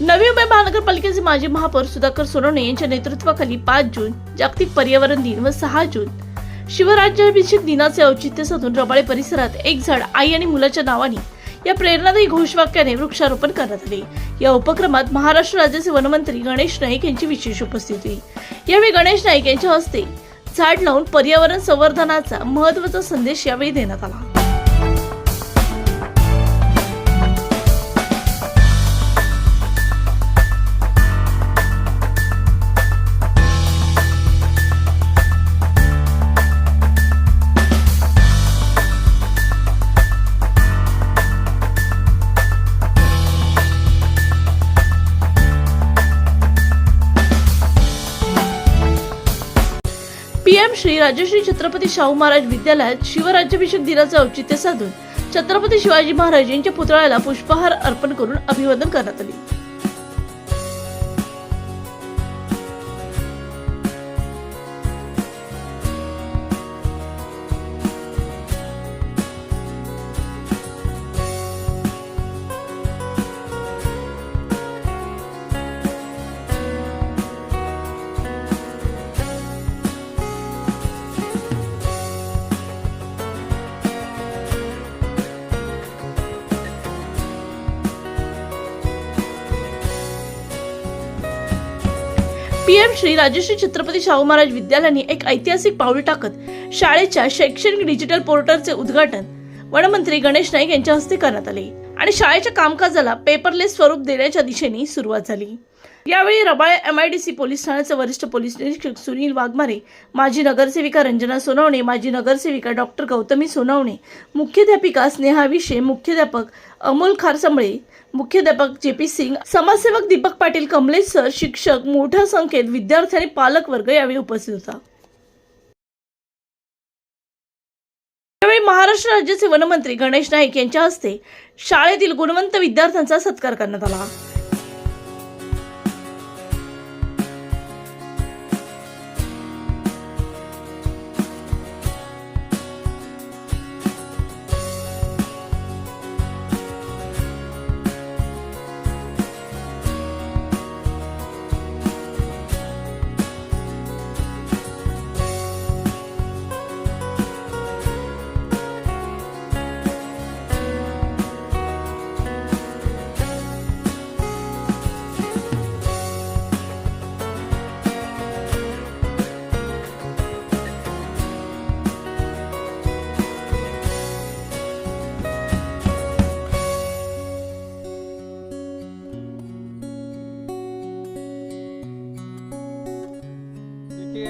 नवी मुंबई महानगरपालिकेचे माजी महापौर सुधाकर सोनवणे यांच्या नेतृत्वाखाली पाच जून जागतिक पर्यावरण दिन व सहा जून. शिवराज्याभिषेक दिनाचे औचित्य साधून रबाळे परिसरात एक झाड आई आणि मुलाच्या नावाने या प्रेरणादायी घोषवाक्याने वृक्षारोपण करण्यात आले. या उपक्रमात महाराष्ट्र राज्याचे वनमंत्री गणेश नाईक यांची विशेष उपस्थिती. यावेळी गणेश नाईक यांच्या हस्ते झाड लावून पर्यावरण संवर्धनाचा महत्त्वाचा संदेश यावेळी देण्यात आला. श्री राजश्री छत्रपती शाहू महाराज विद्यालयात शिवराज्याभिषेक दिनाचं औचित्य साधून छत्रपती शिवाजी महाराज यांच्या पुतळ्याला पुष्पहार अर्पण करून अभिवादन करण्यात आले. पीएम श्री राजश्री छत्रपती शाहू महाराज विद्यालयाने एक ऐतिहासिक पाऊल टाकत शाळेच्या शैक्षणिक डिजिटल पोर्टलचे उद्घाटन वनमंत्री गणेश नाईक यांच्या हस्ते करण्यात आले. आणि शाळेच्या कामकाजाला पेपरलेस स्वरूप देण्याच्या दिशेने सुरुवात झाली. यावेळी रबाळे एमआयडीसी पोलीस ठाण्याचे वरिष्ठ पोलीस निरीक्षक सुनील वाघमारे माजी नगरसेविका रंजना सोनवणे माजी नगरसेविका डॉक्टर गौतमी सोनवणे मुख्याध्यापिका स्नेहा विशे मुख्याध्यापक अमोल खारसंबळे मुख्याध्यापक जे पी सिंग समाजसेवक दीपक पाटील कमलेश सर शिक्षक मोठ्या संख्येत विद्यार्थी आणि पालक वर्ग यावेळी उपस्थित होता. यावेळी महाराष्ट्र राज्याचे वनमंत्री गणेश नाईक यांच्या हस्ते शाळेतील गुणवंत विद्यार्थ्यांचा सत्कार करण्यात आला.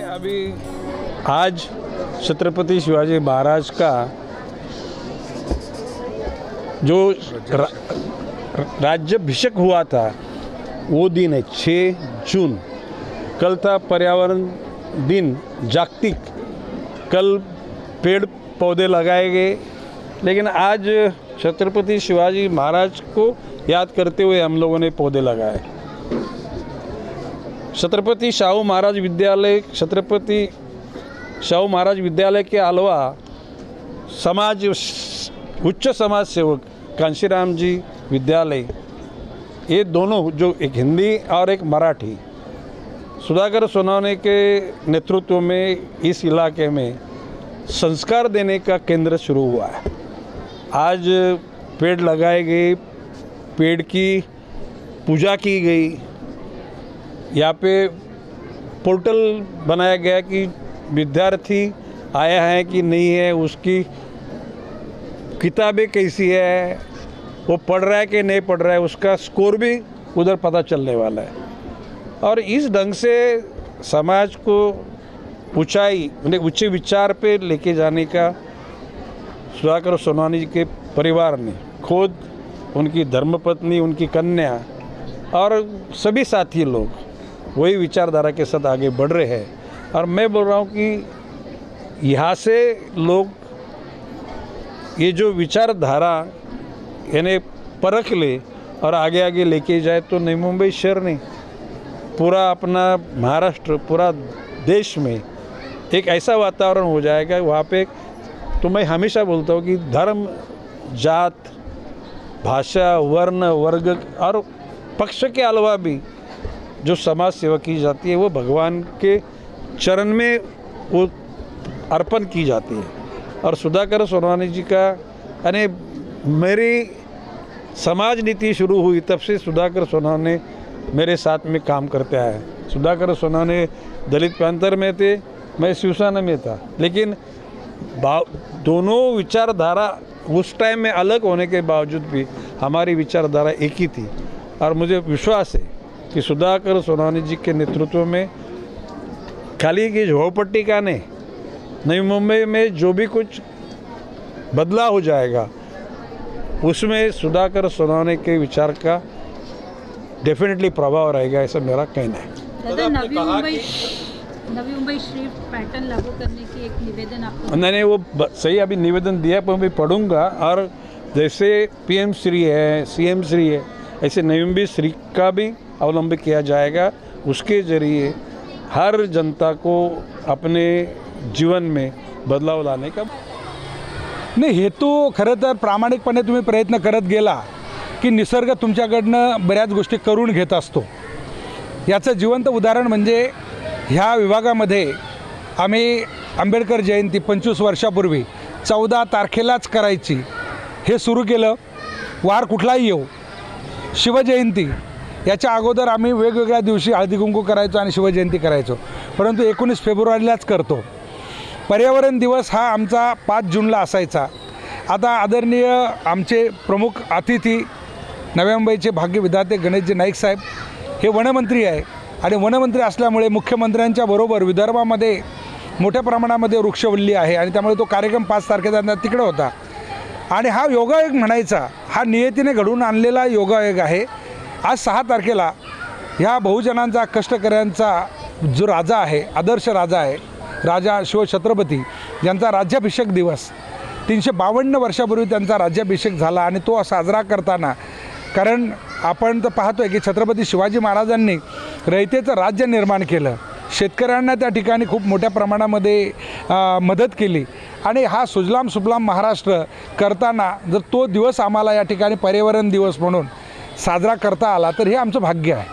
अभी आज छत्रपति शिवाजी महाराज का जो रा, राज्याभिषेक हुआ था वो दिन है छः जून। कल था पर्यावरण दिन जागतिक। कल पेड़ पौधे लगाए गए। लेकिन आज छत्रपति शिवाजी महाराज को याद करते हुए हम लोगों ने पौधे लगाए। छत्रपति शाहू महाराज विद्यालय, छत्रपति शाहू महाराज विद्यालय के अलावा समाज, उच्च समाज सेवक कांशीराम जी विद्यालय, ये दोनों जो एक हिंदी और एक मराठी, सुधाकर सोनवणे के नेतृत्व में इस इलाके में संस्कार देने का केंद्र शुरू हुआ है। आज पेड़ लगाए गए, पेड़ की पूजा की गई यहाँ पे पोर्टल बनाया गया कि विद्यार्थी आया है कि नहीं है, उसकी किताबें कैसी है, वो पढ़ रहा है कि नहीं पढ़ रहा है, उसका स्कोर भी उधर पता चलने वाला है। और इस ढंग से समाज को ऊंचाई मतलब ऊँचे विचार पे लेके जाने का सुधाकर सोनवानी जी के परिवार ने, खुद, उनकी धर्मपत्नी, उनकी कन्या और सभी साथी लोग वही विचारधारा के साथ आगे बढ़ रहे हैं। और मैं बोल रहा हूँ कि यहाँ से लोग ये जो विचारधारा, यानी परख ले और आगे आगे लेके जाए तो नई मुंबई शहर नहीं, पूरा अपना महाराष्ट्र, पूरा देश में एक ऐसा वातावरण हो जाएगा, वहाँ पे तो मैं हमेशा बोलता हूँ कि धर्म, जात, भाषा, वर्ण, वर्ग और पक्ष के अलावा भी जो समाज सेवा की जाती है, वो भगवान के चरण में वो अर्पण की जाती है और सुधाकर सोनवानी जी का, यानी मेरी समाज नीति शुरू हुई तब से सुधाकर सोनवाने मेरे साथ में काम करते आए। सुधाकर सोनवाने दलित पैंतर में थे, मैं शिवसेना में था, लेकिन दोनों विचारधारा उस टाइम में अलग होने के बावजूद भी हमारी विचारधारा एक ही थी और मुझे विश्वास है कि सुधाकर सोनानी जी के नेतृत्व में खाली की झोपट्टी का नहीं नई मुंबई में जो भी कुछ बदलाव हो जाएगा उसमें सुधाकर सोनाने के विचार का डेफिनेटली प्रभाव रहेगा ऐसा मेरा कहना है। दादा नवी मुंबई नवी मुंबई श्रिफ्ट पैटर्न लागू करने की एक निवेदन आपको मैंने वो ब- सही अभी निवेदन दिया पर मैं पढ़ूँगा और जैसे पीएम श्री है सीएम श्री है ऐसे नवीम्बी श्री का भी अवलंब किया जाएगा। उसके जरिए हर जनता को अपने जीवन में बदलाव लाने का नाही हेतू खरं तर प्रामाणिकपणे तुम्ही प्रयत्न करत गेला की निसर्ग तुमच्याकडनं बऱ्याच गोष्टी करून घेत असतो. याचं जिवंत उदाहरण म्हणजे ह्या विभागामध्ये आम्ही आंबेडकर जयंती पंचवीस वर्षापूर्वी चौदा तारखेलाच करायची. हे सुरू केलं. वार कुठलाही येऊ. शिवजयंती याच्या अगोदर आम्ही वेगवेगळ्या दिवशी हळदीकुंकू करायचो आणि शिवजयंती करायचो. परंतु एकोणीस फेब्रुवारीलाच करतो. पर्यावरण दिवस हा आमचा पाच जूनला असायचा. आता आदरणीय आमचे प्रमुख अतिथी नव्या मुंबईचे भाग्य विधाते गणेशजी नाईक साहेब हे वनमंत्री आहे. आणि वनमंत्री असल्यामुळे मुख्यमंत्र्यांच्या बरोबर विदर्भामध्ये मोठ्या प्रमाणामध्ये वृक्षवल्ली आहे आणि त्यामुळे तो कार्यक्रम पाच तारखेचा तिकडे होता. आणि हा योगायोग म्हणायचा हा नियतीने घडवून आणलेला योगायोग आहे. आज सहा तारखेला ह्या बहुजनांचा कष्टकऱ्यांचा जो राजा आहे आदर्श राजा आहे राजा शिवछत्रपती यांचा राज्याभिषेक दिवस तीनशे बावन्न वर्षापूर्वी त्यांचा राज्याभिषेक झाला आणि तो साजरा करताना कारण आपण तर पाहतोय की छत्रपती शिवाजी महाराजांनी रयतेचं राज्य निर्माण केलं. शेतकऱ्यांना त्या ठिकाणी खूप मोठ्या प्रमाणामध्ये मदत केली. आणि हा सुजलाम सुफलाम महाराष्ट्र करताना जर तो दिवस आम्हाला या ठिकाणी पर्यावरण दिवस म्हणून साजरा करता आला तर हे आमचं भाग्य आहे.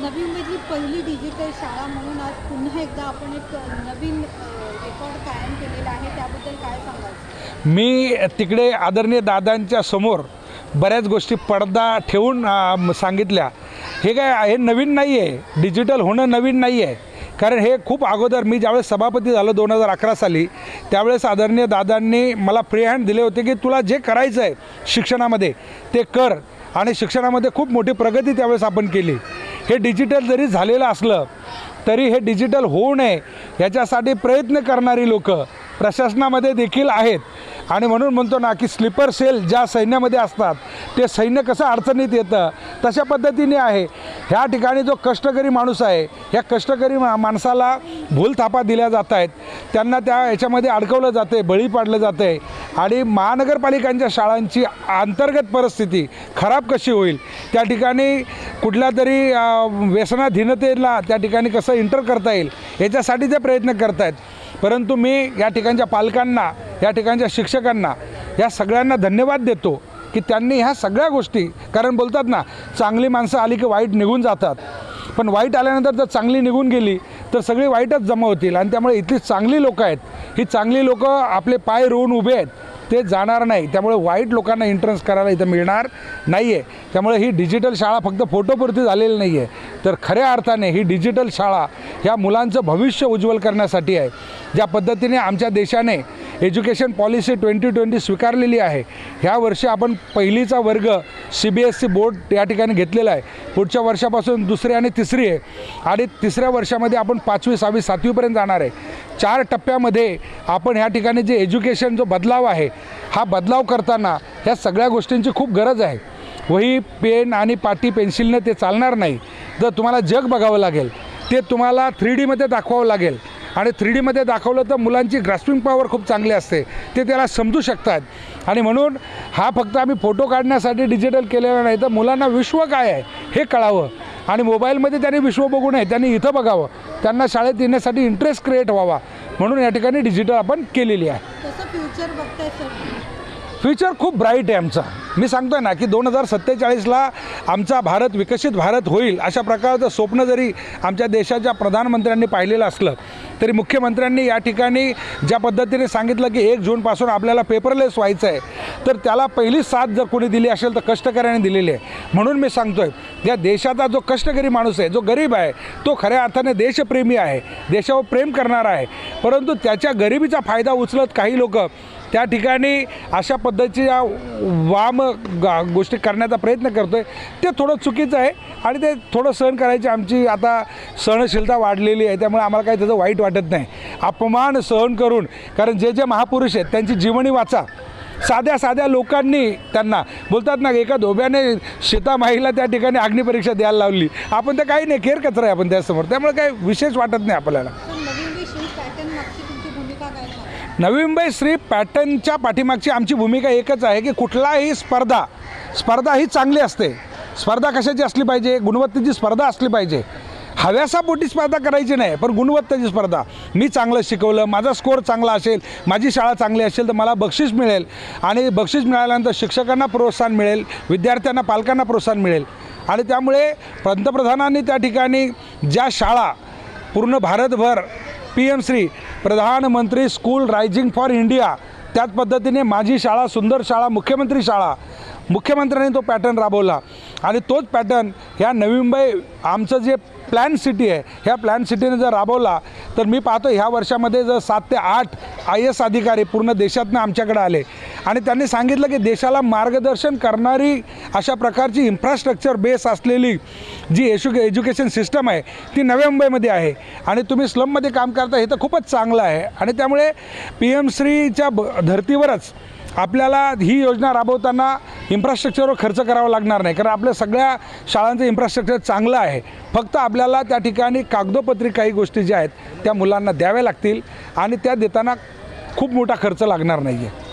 नवी मुंबईतली पहिली डिजिटल शाळा म्हणून आज पुन्हा एकदा आपण एक नवीन रेकॉर्ड कायम केलेला आहे त्याबद्दल काय सांगाल? मी तिकडे आदरणीय दादांच्या समोर बऱ्याच गोष्टी पडदा ठेवून सांगितल्या. हे काय हे नवीन नाही आहे डिजिटल होणं नवीन नाही आहे कारण हे खूप अगोदर मी ज्यावेळेस सभापती झालो दोन हजार अकरा साली त्यावेळेस आदरणीय दादांनी मला फ्री हँड दिले होते की तुला जे करायचं आहे शिक्षणामध्ये ते कर. आणि शिक्षणामध्ये खूप मोठी प्रगती त्यावेळेस आपण केली. हे डिजिटल जरी झालेलं असलं तरी हे डिजिटल होऊ नये याच्यासाठी प्रयत्न करणारी लोकं प्रशासनामध्ये देखील आहेत. आणि म्हणून म्हणतो ना की स्लीपर सेल ज्या सैन्यामध्ये असतात ते सैन्य कसं अडचणीत येतं तशा पद्धतीने आहे. ह्या ठिकाणी जो कष्टकरी माणूस आहे ह्या कष्टकरी मा माणसाला भूलथापा दिल्या जात आहेत. त्यांना त्या याच्यामध्ये अडकवलं जाते बळी पाडलं जातं आहे आणि महानगरपालिकांच्या शाळांची अंतर्गत परिस्थिती खराब कशी होईल त्या ठिकाणी कुठल्या तरी व्यसनाधीनतेला त्या ठिकाणी कसं इंटर करता येईल याच्यासाठी ते प्रयत्न करत आहेत परंतु मी या ठिकाणच्या पालकांना या ठिकाणच्या शिक्षकांना या सगळ्यांना धन्यवाद देतो की त्यांनी ह्या सगळ्या गोष्टी कारण बोलतात ना चांगली माणसं आली की वाईट निघून जातात. पण वाईट आल्यानंतर जर चांगली निघून गेली तर सगळी वाईटच जमा होतील. आणि त्यामुळे इथली चांगली लोकं आहेत. ही चांगली लोकं आपले पाय रोवून उभे आहेत. ते जाणार नाही. त्यामुळे वाईट लोकांना एंट्रन्स करायला इथं मिळणार नाही आहे त्यामुळे ही डिजिटल शाळा फक्त फोटोपुरती झालेली नाही आहे तर खऱ्या अर्थाने ही डिजिटल शाळा ह्या मुलांचं भविष्य उज्ज्वल करण्यासाठी आहे. ज्या पद्धतीने आमच्या देशाने एज्युकेशन पॉलिसी ट्वेंटी ट्वेंटी स्वीकारलेली आहे. ह्या वर्षी आपण पहिलीचा वर्ग C B S C board या ठिकाणी घेतलेला आहे. पुढच्या वर्षापासून दुसरी आणि तिसरी आहे. आणि तिसऱ्या वर्षामध्ये आपण पाचवी सहावी सातवीपर्यंत जाणार आहे. चार टप्प्यामध्ये आपण ह्या ठिकाणी जे एज्युकेशन जो बदलाव आहे हा बदलाव करताना ह्या सगळ्या गोष्टींची खूप गरज आहे. वही पेन आणि पाटी पेन्सिलनं ते चालणार नाही. जर तुम्हाला जग बघावं लागेल ते तुम्हाला थ्री डीमध्ये दाखवावं लागेल. आणि थ्री डीमध्ये दाखवलं तर मुलांची ग्रास्पिंग पॉवर खूप चांगली असते. ते त्याला समजू शकतात. आणि म्हणून हा फक्त आम्ही फोटो काढण्यासाठी डिजिटल केलेला नाही तर मुलांना विश्व काय आहे हे कळावं. आणि मोबाईलमध्ये त्यांनी विश्व बघू नये त्यांनी इथं बघावं. त्यांना शाळेत येण्यासाठी इंटरेस्ट क्रिएट व्हावा. म्हणून या ठिकाणी डिजिटल आपण केलेली आहे. फ्युचर खूप ब्राईट आहे आमचा. मी सांगतोय ना की दोन हजार सत्तेचाळीसला आमचा भारत विकसित भारत होईल अशा प्रकारचं स्वप्न जरी आमच्या देशाच्या प्रधानमंत्र्यांनी पाहिलेलं असलं तरी मुख्यमंत्र्यांनी या ठिकाणी ज्या पद्धतीने सांगितलं की एक जूनपासून आपल्याला पेपरलेस व्हायचं आहे तर त्याला पहिली साथ जर कोणी दिली असेल तर कष्टकऱ्याने दिलेली आहे. म्हणून मी सांगतोय या देशाचा जो कष्टकरी माणूस आहे जो गरीब आहे तो खऱ्या अर्थाने देशप्रेमी आहे देशावर प्रेम करणारा आहे. परंतु त्याच्या गरिबीचा फायदा उचलत काही लोक त्या ठिकाणी अशा पद्धतीच्या वाम गा- गोष्टी करण्याचा प्रयत्न करतो आहे ते थोडं चुकीचं आहे आणि ते थोडं सहन करायची आमची आता सहनशीलता वाढलेली आहे. त्यामुळे आम्हाला काही त्याचं वाईट वाटत नाही. अपमान सहन करून कारण जे जे महापुरुष आहेत त्यांची जीवनी वाचा. साध्या साध्या लोकांनी त्यांना बोलतात ना एका धोब्याने शेतामाहीला त्या ठिकाणी अग्निपरीक्षा द्यायला लावली. आपण तर काही नाही केर कचरा आहे आपण त्यासमोर. त्यामुळे काही विशेष वाटत नाही आपल्याला तर नवीन विषयी पॅटर्न मागची तुमची भूमिका काय सांगा नवी मुंबई श्री पॅटर्नच्या पाठीमागची आमची भूमिका एकच आहे की कुठलाही स्पर्धा स्पर्धा ही चांगली असते. स्पर्धा कशाची असली पाहिजे? गुणवत्तेची स्पर्धा असली पाहिजे. हव्यासापोटी स्पर्धा करायची नाही पण गुणवत्तेची स्पर्धा. मी चांगलं शिकवलं माझा स्कोअर चांगला असेल माझी शाळा चांगली असेल तर मला बक्षीस मिळेल. आणि बक्षीस मिळाल्यानंतर शिक्षकांना प्रोत्साहन मिळेल विद्यार्थ्यांना पालकांना प्रोत्साहन मिळेल. आणि त्यामुळे पंतप्रधानांनी त्या ठिकाणी ज्या शाळा पूर्ण भारतभर पी एम श्री प्रधानमंत्री स्कूल रायझिंग फॉर इंडिया. त्याच पद्धतीने माझी शाळा सुंदर शाळा मुख्यमंत्री शाळा मुख्यमंत्र्यांनी तो पॅटर्न राबवला. आणि तोच पॅटर्न ह्या नवी मुंबई आमचं जे प्लॅन सिटी आहे. ह्या प्लॅन सिटीने जर राबवला तर मी पाहतो ह्या वर्षामध्ये जर सात ते आठ आय एस अधिकारी पूर्ण देशातनं आमच्याकडे आले. आणि त्यांनी सांगितलं की देशाला मार्गदर्शन करणारी अशा प्रकारची इन्फ्रास्ट्रक्चर बेस असलेली जी एशु एज्युकेशन सिस्टम आहे ती नव्या मुंबईमध्ये आहे. आणि तुम्ही स्लममध्ये काम करता हे तर खूपच चांगलं आहे. आणि त्यामुळे पी एम श्रीच्या ब धर्तीवरच आपल्याला ही योजना राबवताना इन्फ्रास्ट्रक्चरवर खर्च करावा लागणार नाही. कारण आपल्या सगळ्या शाळांचं इन्फ्रास्ट्रक्चर चांगलं आहे. फक्त आपल्याला त्या ठिकाणी कागदोपत्री काही गोष्टी ज्या आहेत त्या मुलांना द्याव्या लागतील आणि त्या देताना खूप मोठा खर्च लागणार नाही आहे